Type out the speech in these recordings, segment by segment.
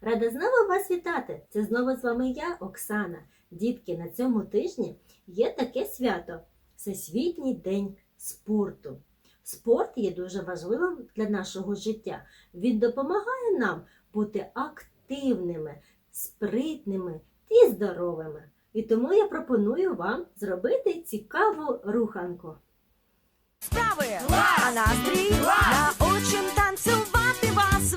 Рада знову вас вітати! Це знову з вами я, Оксана. Дітки, на цьому тижні є таке свято Всесвітній день спорту. Спорт є дуже важливим для нашого життя. Він допомагає нам бути активними, спритними і здоровими. І тому я пропоную вам зробити цікаву руханку. Справи, а настрій научим танцювати вас.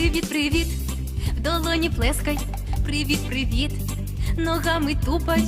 Привіт, привіт, в долоні плескай. Привіт, привіт, ногами тупай,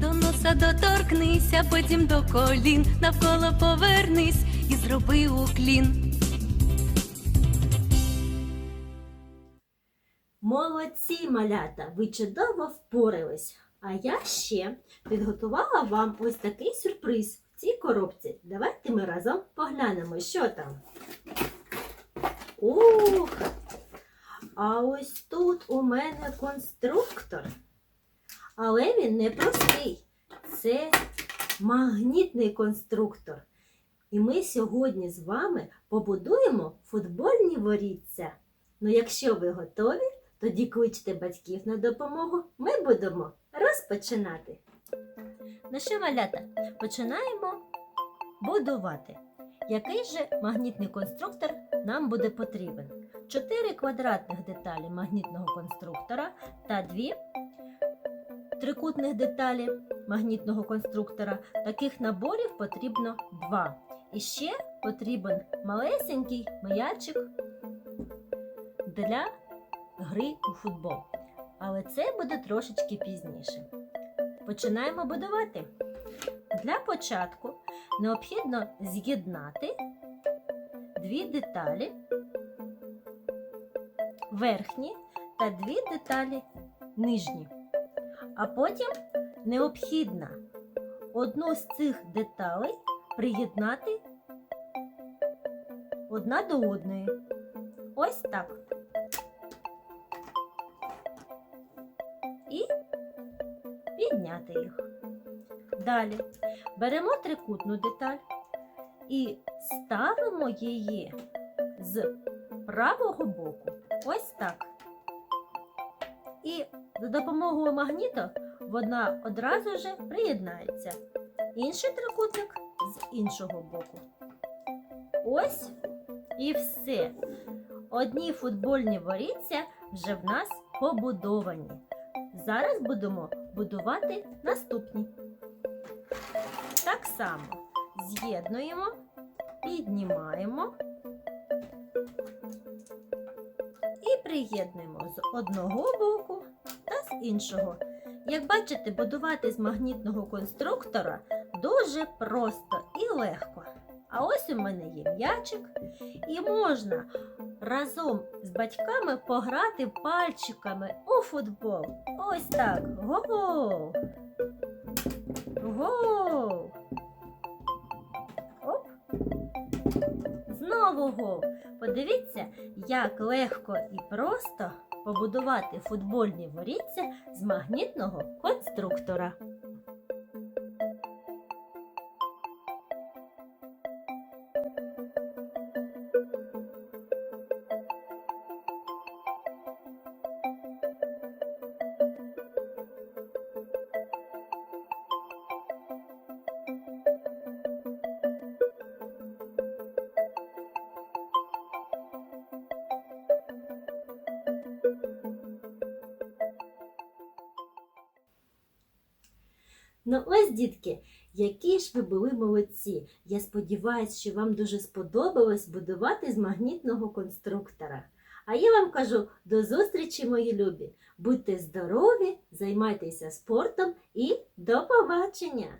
до носа доторкнись, а потім до колін, навколо повернись і зроби уклін. Молодці, малята! Ви чудово впорались. А я ще підготувала вам ось такий сюрприз в цій коробці. Давайте ми разом поглянемо, що там. Ух! А ось тут у мене конструктор. Але він не простий. Це магнітний конструктор. І ми сьогодні з вами побудуємо футбольні воріття. Ну, якщо ви готові, тоді кличте батьків на допомогу. Ми будемо розпочинати. Ну що, малята, починаємо будувати. Який же магнітний конструктор нам буде потрібен? Чотири квадратних деталі магнітного конструктора та дві трикутних деталі магнітного конструктора. Таких наборів потрібно два. І ще потрібен малесенький м'ячик для гри у футбол. Але це буде трошечки пізніше. Починаємо будувати. Для початку необхідно з'єднати дві деталі, верхні та дві деталі нижні. А потім необхідно одну з цих деталей приєднати одна до одної. Ось так. І підняти їх. Далі беремо трикутну деталь і ставимо її з правого боку. Ось так. І за допомогою магніта вона одразу ж приєднається. Інший трикутник з іншого боку. Ось і все. Одні футбольні воріття вже в нас побудовані. Зараз будемо будувати наступні. Так само з'єднуємо, піднімаємо приєднуємо з одного боку та з іншого. Як бачите, будувати з магнітного конструктора дуже просто і легко. А ось у мене є м'ячик, і можна разом з батьками пограти пальчиками у футбол. Ось так. Гол! Гол! Оп! Знову гол! Подивіться, як легко і просто побудувати футбольні воріття з магнітного конструктора. Ну ось, дітки, які ж ви були молодці. Я сподіваюся, що вам дуже сподобалось будувати з магнітного конструктора. А я вам кажу до зустрічі, мої любі. Будьте здорові, займайтеся спортом і до побачення!